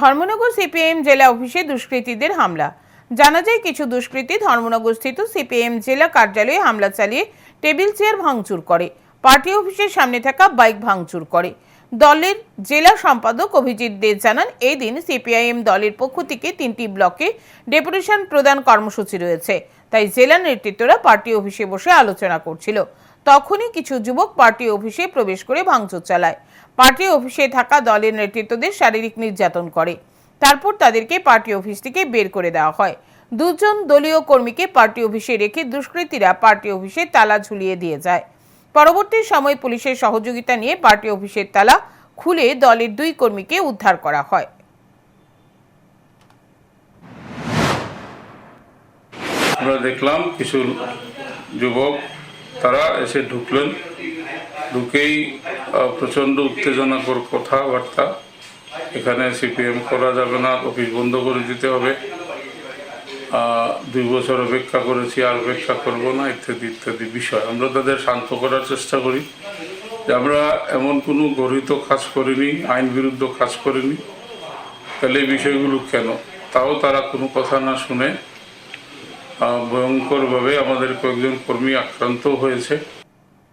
Dharmanagar CPM জেলা অফিসে দুষ্কৃতীদের হামলা। জানা যায়, কিছু দুষ্কৃতী ধর্মনগর স্থিত সিপিএম জেলা কার্যালয়ে হামলা চালিয়ে টেবিল চেয়ার ভাঙচুর করে। পার্টি অফিসের সামনে থাকা বাইক ভাঙচুর করে। দলের জেলা সম্পাদক অভিজিৎ দে জানান এই দিন সিপিআইএম দলের পক্ষ থেকে তিনটি ব্লকে ডেপুটেশন প্রদান কর্মসূচি রয়েছে। তাই জেলা নেতৃত্বরা পার্টি অফিসে বসে আলোচনা করছিল। তখনই কিছু যুবক পার্টি অফিসে প্রবেশ করে ভাঙচুর চালায়। পার্টি অফিসে থাকা দলের নেতৃত্বদের শারীরিক নির্যাতন করে। তারপর তাদেরকে পার্টি অফিস থেকে বের করে দেওয়া হয়। দুজন দলীয় কর্মীকে পার্টি অফিসে রেখে দুষ্কৃতীরা পার্টি অফিসে তালা ঝুলিয়ে দিয়ে যায়। পরবর্তী সময় পুলিশের সহযোগিতা নিয়ে পার্টি অফিসের তালা খুলে দলের দুই কর্মীকে উদ্ধার করা হয়। আমরা দেখলাম কিছু যুবক তারা এসে ঢুকলেন। ঢুকেই প্রচণ্ড উত্তেজনাকর কথাবার্তা। এখানে সিপিএম করা যাবে না, অফিস বন্ধ করে দিতে হবে। দুই বছর অপেক্ষা করেছি, আর অপেক্ষা করব না, ইত্যাদি ইত্যাদি বিষয়। আমরা তাদের শান্ত করার চেষ্টা করি। যে আমরা এমন কোনো গরিত কাজ করিনি, আইন বিরুদ্ধ কাজ করিনি। তাহলে এই বিষয়গুলো কেন? তাও তারা কোনো কথা না শুনে ভয়ঙ্করভাবে আমাদের কয়েকজন কর্মী আক্রান্ত হয়েছে।